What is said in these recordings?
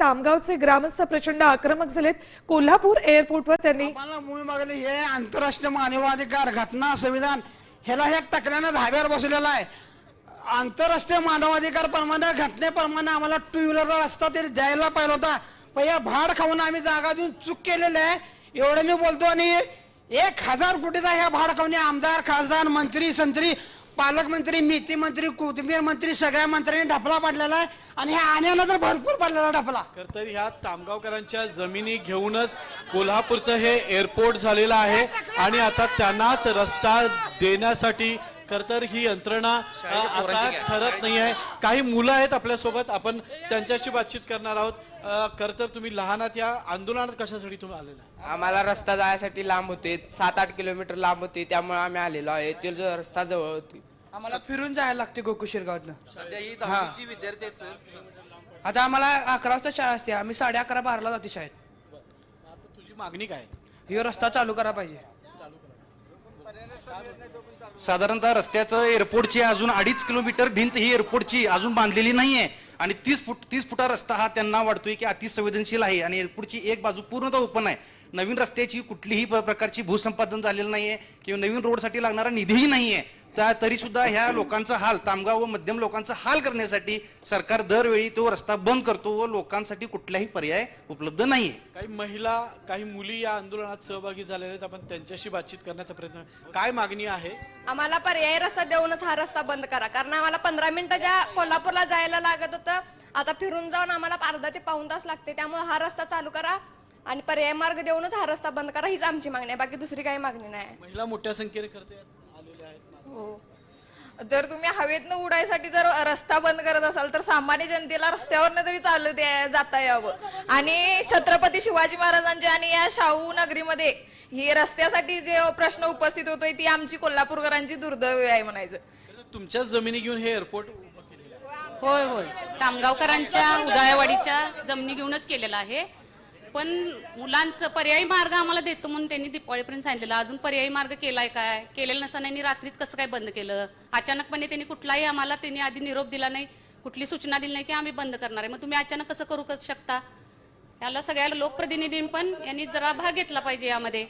तामगावचे ग्रामस्थ प्रचंड आक्रमक झालेत. कोल्हापूर एअरपोर्टवर त्यांनी आम्हाला मूळ मागले हे आंतरराष्ट्रीय मानवाधिकार घटना संविधान. ह्याला हे टकल्यानं धाब्यावर बसलेला आहे. आंतरराष्ट्रीय मानवाधिकार प्रमाणे घटनेप्रमाणे आम्हाला टू व्हीलरचा रस्ता तरी द्यायला पाहिजे होता. पण या भाड खाऊन आम्ही जागा देऊन चूक केलेली आहे. एवढं मी बोलतो आणि एक हजार कोटीचा ह्या भाड खाऊन आमदार खासदार मंत्री संत्री पालकमंत्री नीती मंत्री कोथिंबीर मंत्री सगळ्या मंत्र्यांनी ढपला पाडलेला आहे आणि ह्या आण्याला तर भरपूर पडलेला ढपला. खर तर ह्या तामगावकरांच्या जमिनी घेऊनच कोल्हापूरचं हे एअरपोर्ट झालेलं आहे आणि आता त्यांनाच रस्ता देण्यासाठी खर तर ही यंत्रणा आता ठरत नाही आहे. काही मुलं आहेत आपल्यासोबत आपण त्यांच्याशी बातचीत करणार आहोत. खर तर तुम्ही लहान आहात या आंदोलनात कशासाठी तुम्ही आलेला आहे? आम्हाला रस्ता जायसाठी लांब होते सात आठ किलोमीटर लांब होते त्यामुळे आम्ही आलेलो आहे. तो जो रस्ता जवळ होती. आम्हाला फिरून जायला लागते गोकुशीर गावातनं सध्या ही दहावीची विद्यार्थी आहेत सर. आता आम्हाला अकरा वाजता शाळा असते. आम्ही साडे अकरा बाराला जाते शाळेत. आता तुझी मागणी काय? आहे? हे रस्ता चालू करा पाहिजे. साधारणतः रस्त्याचं एअरपोर्टची अजून अडीच किलोमीटर भिंत ही एअरपोर्टची अजून बांधलेली नाहीये. आणि तीस फूट तीस फुटा रस्ता हा त्यांना वाटतोय की अतिसंवेदनशील आहे आणि एअरपोर्टची एक बाजू पूर्णतः ओपन आहे. नवीन रस्त्याची कुठलीही प- प्रकारची भूसंपादन झालेलं नाहीये किंवा नवीन रोडसाठी लागणारा निधीही नाहीये. त्या तरी सुद्धा ह्या लोकांचा हाल तामगाव व मध्यम लोकांचा हाल करण्यासाठी सरकार दरवेळी तो रस्ता बंद करतो व लोकांसाठी कुठलाही पर्याय उपलब्ध नाहीये. काही महिला काही मुली या आंदोलनात सहभागी झालेल्या आहेत. आपण त्यांच्याशी बातचीत करण्याचा प्रयत्न काय मागणी आहे? आम्हाला पर्यायी रस्ता देऊनच हा रस्ता बंद करा. कारण आम्हाला पंधरा मिनिटं ज्या कोल्हापूरला जायला लागत होतं आता फिरून जाऊन आम्हाला अर्धा ते पाऊन तास लागते. त्यामुळे हा रस्ता चालू करा आणि पर्याय मार्ग देऊनच हा रस्ता बंद करा. हीच आमची मागणी आहे. बाकी दुसरी काही मागणी नाही. महिला मोठ्या संख्येने करते? हो. जर तुम्ही हवेतनं उडायसाठी जर रस्ता बंद करत असाल तर सामान्य जनतेला रस्त्यावरनं तरी चालत या- जाता यावं. आणि छत्रपती शिवाजी महाराजांच्या आणि या शाहू नगरीमध्ये ही रस्त्यासाठी जे प्रश्न उपस्थित होतोय ती आमची कोल्हापूरकरांची दुर्दैव आहे म्हणायचं. तुमच्याच जमिनी घेऊन हे एअरपोर्ट होय होय. तामगावकरांच्या उदाळवाडीच्या जमिनी घेऊनच केलेला आहे. पण मुलांचं पर्यायी मार्ग आम्हाला देतो म्हणून त्यांनी दिपावळीपर्यंत सांगितलेलं. अजून पर्यायी मार्ग केलाय काय? केलेलं नसताना रात्रीत कसं काय बंद केलं? अचानकपणे त्यांनी कुठलाही आम्हाला त्यांनी आधी निरोप दिला नाही कुठली सूचना दिली नाही की आम्ही बंद करणार आहे. मग तुम्ही अचानक कसं करू शकता? याला सगळ्या लोकप्रतिनिधी पण यांनी जरा भाग घेतला पाहिजे यामध्ये.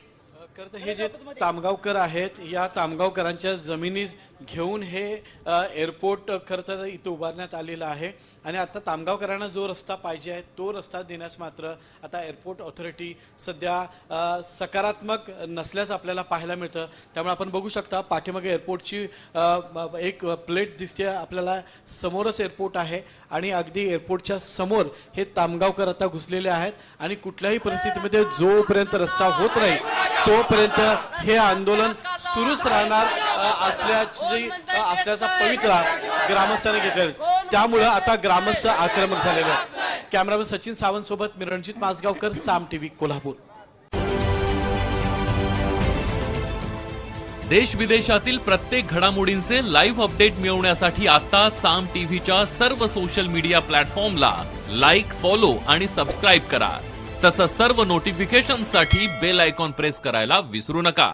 खरं तर हे जे तामगावकर आहेत या तामगावकरांच्या जमिनी घेऊन हे एअरपोर्ट खरं तर इथं उभारण्यात आलेलं आहे. आणि आता तामगावकरांना जो रस्ता पाहिजे आहे तो रस्ता देण्यास मात्र आता एअरपोर्ट ऑथॉरिटी सध्या सकारात्मक नसल्याचं आपल्याला पाहायला मिळतं. त्यामुळे आपण बघू शकता पाठीमागे एअरपोर्टची एक प्लेट दिसते आपल्याला समोरच एअरपोर्ट आहे. आणि अगदी एअरपोर्टच्या समोर हे तामगावकर आता घुसलेले आहेत. आणि कुठल्याही परिस्थितीमध्ये जोपर्यंत रस्ता होत नाही तोपर्यंत हे आंदोलन सुरूच राहणार. असल्याची असल्याचा पवित्रा ग्रामस्थांनी घेतलेला आहे. त्यामुळं आता ग्रामस्थ आक्रमक झालेले कॅमेरामन सचिन सावंत सोबत मी रणजित माजगावकर साम टीव्ही कोल्हापूर. देश विदेशातील प्रत्येक घडामोडींचे लाईव्ह अपडेट मिळवण्यासाठी आता साम टीव्हीच्या सर्व सोशल मीडिया प्लॅटफॉर्मला लाईक फॉलो आणि सबस्क्राईब करा. तसंच सर्व नोटिफिकेशनसाठी बेल आयकॉन प्रेस करायला विसरू नका.